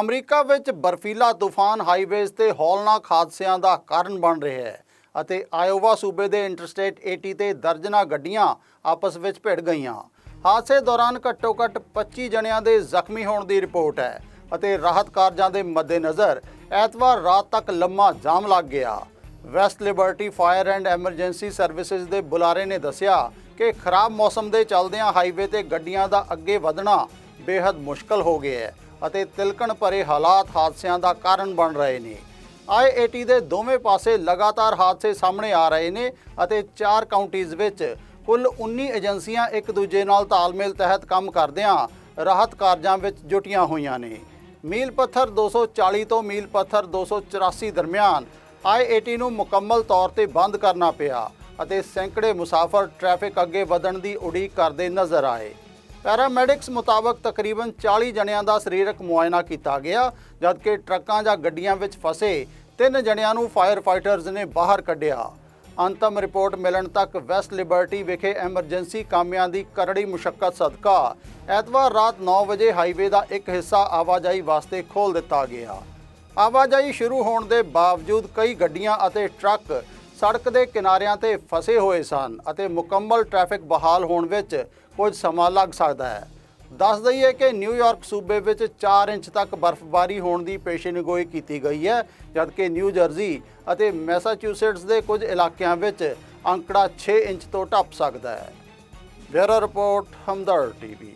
America ਵਿੱਚ ਬਰਫੀਲਾ ਤੂਫਾਨ highways ਤੇ ਹੌਲਨਾਕ ਹਾਦਸਿਆਂ ਦਾ ਕਾਰਨ ਬਣ ਰਿਹਾ ਹੈ ਅਤੇ ਆਇਓਵਾ ਸੂਬੇ ਦੇ ਇੰਟਰਸਟੇਟ 80 ਤੇ ਦਰਜਨਾ ਗੱਡੀਆਂ ਆਪਸ ਵਿੱਚ ਭਿੜ ਗਈਆਂ। ਹਾਦਸੇ ਦੌਰਾਨ ਘੱਟੋ-ਘੱਟ 25 ਜਣਿਆਂ ਦੇ ਜ਼ਖਮੀ ਹੋਣ ਦੀ ਰਿਪੋਰਟ ਹੈ ਅਤੇ ਰਾਹਤ ਕਾਰਜਾਂ ਦੇ ਮੱਦੇਨਜ਼ਰ ਐਤਵਾਰ ਰਾਤ ਤੱਕ ਲੰਮਾ ਜਾਮ ਲੱਗ ਗਿਆ। West Liberty fire and emergency services ਦੇ ਬੁਲਾਰੇ ਨੇ ਦੱਸਿਆ ਕਿ ਖਰਾਬ ਮੌਸਮ ਦੇ ਚੱਲਦਿਆਂ ਹਾਈਵੇ ਤੇ ਗੱਡੀਆਂ ਦਾ ਅੱਗੇ ਵਧਣਾ ਬੇहद ਮੁਸ਼ਕਲ ਹੋ ਗਿਆ ਹੈ ਅਤੇ ਤਿਲਕਣ ਭਰੇ ਹਾਲਾਤ ਹਾਦਸਿਆਂ ਦਾ ਕਾਰਨ ਬਣ ਰਹੇ ਨੇ। ਆਈ-80 ਦੇ ਦੋਵੇਂ ਪਾਸੇ ਲਗਾਤਾਰ ਹਾਦਸੇ ਸਾਹਮਣੇ ਆ ਰਹੇ ਨੇ ਅਤੇ ਚਾਰ ਕਾਉਂਟੀਜ਼ ਵਿੱਚ ਕੁੱਲ 19 ਏਜੰਸੀਆਂ ਇੱਕ ਦੂਜੇ ਨਾਲ ਤਾਲਮੇਲ ਤਹਿਤ ਕੰਮ ਕਰਦਿਆਂ ਰਾਹਤ ਕਾਰਜਾਂ ਵਿੱਚ ਜੁਟੀਆਂ ਹੋਈਆਂ ਨੇ। ਮੀਲ ਪੱਥਰ 240 ਤੋਂ ਮੀਲ ਪੱਥਰ 284 ਦਰਮਿਆਨ ਆਈ-80 ਨੂੰ ਮੁਕੰਮਲ ਤੌਰ ਤੇ ਬੰਦ ਕਰਨਾ ਪਿਆ ਅਤੇ ਸੈਂਕੜੇ ਮੁਸਾਫਰ ਟ੍ਰੈਫਿਕ ਅੱਗੇ ਵਧਣ ਦੀ ਉਡੀਕ ਕਰਦੇ ਨਜ਼ਰ ਆਏ। ਪੈਰਾਮੈਡਿਕਸ ਮੁਤਾਬਕ ਤਕਰੀਬਨ 40 ਜਣਿਆਂ ਦਾ ਸਰੀਰਕ ਮੁਆਇਨਾ ਕੀਤਾ ਗਿਆ, ਜਦਕਿ ਟਰੱਕਾਂ ਜਾਂ ਗੱਡੀਆਂ ਵਿੱਚ ਫਸੇ ਤਿੰਨ ਜਣਿਆਂ ਨੂੰ ਫਾਇਰ ਫਾਈਟਰਜ਼ ਨੇ ਬਾਹਰ ਕੱਢਿਆ। ਅੰਤਮ ਰਿਪੋਰਟ ਮਿਲਣ ਤੱਕ ਵੈਸਟ ਲਿਬਰਟੀ ਵਿਖੇ ਐਮਰਜੈਂਸੀ ਕਾਮਿਆਂ ਦੀ ਕਰੜੀ ਮੁਸ਼ਕਲ ਸਦਕਾ ਐਤਵਾਰ ਰਾਤ 9 ਵਜੇ ਹਾਈਵੇ ਦਾ ਇੱਕ ਹਿੱਸਾ ਆਵਾਜਾਈ ਵਾਸਤੇ ਖੋਲ੍ਹ ਦਿੱਤਾ ਗਿਆ। ਆਵਾਜਾਈ ਸ਼ੁਰੂ ਹੋਣ ਦੇ ਬਾਵਜੂਦ ਕਈ ਗੱਡੀਆਂ ਅਤੇ ਟਰੱਕ ਸੜਕ ਦੇ ਕਿਨਾਰਿਆਂ ਤੇ ਫਸੇ ਹੋਏ ਸਨ ਅਤੇ ਮੁਕੰਮਲ ਟ੍ਰੈਫਿਕ ਬਹਾਲ ਹੋਣ ਵਿੱਚ ਕੁਝ ਸਮਾਂ ਲੱਗ ਸਕਦਾ ਹੈ। ਦੱਸ ਦਈਏ ਕਿ ਨਿਊਯਾਰਕ ਸੂਬੇ ਵਿੱਚ 4 ਇੰਚ ਤੱਕ ਬਰਫ਼ਬਾਰੀ ਹੋਣ ਦੀ ਪੇਸ਼ੀਨਗੋਈ ਕੀਤੀ ਗਈ ਹੈ, ਜਦਕਿ ਨਿਊ ਜਰਜ਼ੀ ਅਤੇ ਮੈਸਾਚੂਸੇਟਸ ਦੇ ਕੁਝ ਇਲਾਕਿਆਂ ਵਿੱਚ ਅੰਕੜਾ 6 ਇੰਚ ਤੋਂ ਟੱਪ ਸਕਦਾ ਹੈ। Bureau report Hamdard TV.